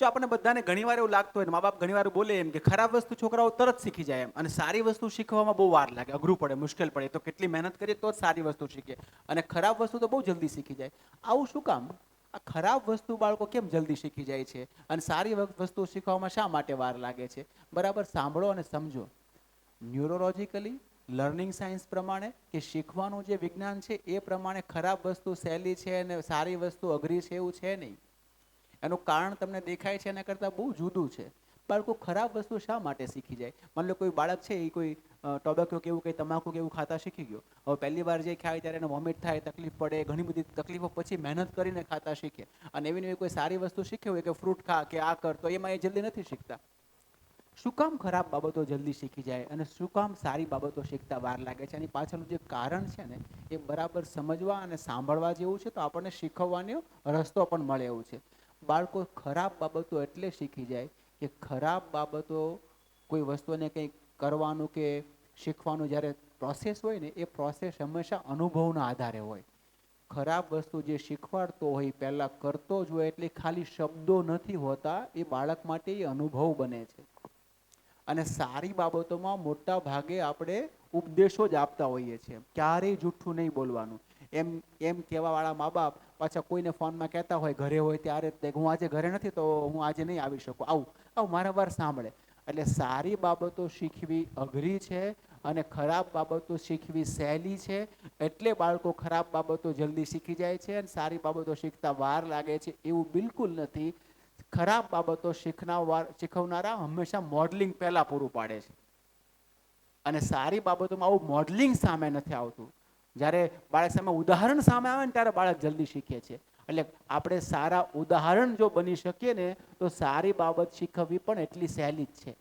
જો આપણને બધાને ઘણીવાર એવું લાગતું હોય, મા બાપ ઘણીવાર બોલે એમ કે ખરાબ વસ્તુ છોકરાઓ તરત શીખી જાય એમ. અને સારી વસ્તુ શીખવામાં બહુ વાર લાગે, અઘરું પડે, મુશ્કેલ પડે. તો કેટલી મહેનત કરીએ તો જ સારી વસ્તુ શીખે અને ખરાબ વસ્તુ તો બહુ જલ્દી શીખી જાય. આવું શું કામ? આ ખરાબ વસ્તુ બાળકો કેમ જલ્દી શીખી જાય છે? અને સારી વસ્તુ શીખવામાં શા માટે વાર લાગે છે? બરાબર સાંભળો અને સમજો. ન્યુરોલોજીકલી લર્નિંગ સાયન્સ પ્રમાણે કે શીખવાનું જે વિજ્ઞાન છે, એ પ્રમાણે ખરાબ વસ્તુ સહેલી છે અને સારી વસ્તુ અઘરી છે એવું છે નહીં. એનું કારણ તમને દેખાય છે એના કરતાં બહુ જુદું છે. બાળકો ખરાબ વસ્તુ શા માટે શીખી જાય? માની લો કોઈ બાળક છે એ કોઈ ટોબેકો કે એવું કંઈ, તમાકુ કે એવું ખાતા શીખી ગયો. હવે પહેલી વાર જે ખાય ત્યારે એને વોમિટ થાય, તકલીફ પડે, ઘણી બધી તકલીફો પછી મહેનત કરીને ખાતા શીખે. અને એવી એવી કોઈ સારી વસ્તુ શીખે હોય કે ફ્રૂટ ખા કે આ કર, તો એમાં એ જલ્દી નથી શીખતા. શું કામ ખરાબ બાબતો જલ્દી શીખી જાય અને શું કામ સારી બાબતો શીખતા વાર લાગે છે? એની પાછળનું જે કારણ છે ને, એ બરાબર સમજવા અને સાંભળવા જેવું છે, તો આપણને શીખવવાનો રસ્તો પણ મળે એવું છે. બાળકો ખરાબ બાબતો એટલે શીખી જાય કે ખરાબ બાબતો કોઈ વસ્તુને કંઈક કરવાનું કે શીખવાનું જ્યારે પ્રોસેસ હોય ને, એ પ્રોસેસ હંમેશા અનુભવના આધારે હોય. ખરાબ વસ્તુ જે શીખવાડતો હોય, પહેલાં કરતો જ હોય એટલે ખાલી શબ્દો નથી હોતા, એ બાળક માટે એ અનુભવ બને છે. અને સારી બાબતોમાં મોટા ભાગે આપણે ઉપદેશો જ આપતા હોઈએ છીએ. ક્યારેય જૂઠું નહીં બોલવાનું. એમ એમ કહેવાવાળા મા બાપ પાછા કોઈને ફોનમાં કહેતા હોય, ઘરે હોય ત્યારે તે હું આજે ઘરે નથી તો હું આજે નહીં આવી શકું. આવું આવું મારા વાર સાંભળે. એટલે સારી બાબતો શીખવી અઘરી છે અને ખરાબ બાબતો શીખવી સહેલી છે. એટલે બાળકો ખરાબ બાબતો જલ્દી શીખી જાય છે અને સારી બાબતો શીખતા વાર લાગે છે. એવું બિલકુલ નથી. ખરાબ બાબતો શીખનાર શીખવનારા હંમેશા મોડલિંગ પહેલાં પૂરું પાડે છે. અને સારી બાબતોમાં આવું મોડલિંગ સામે નથી આવતું. જ્યારે બાળક સામે ઉદાહરણ સામે આવે ને ત્યારે બાળક જલ્દી શીખે છે. એટલે આપણે સારા ઉદાહરણ જો બની શકીએ ને, તો સારી બાબત શીખવવી પણ એટલી સહેલી જ છે.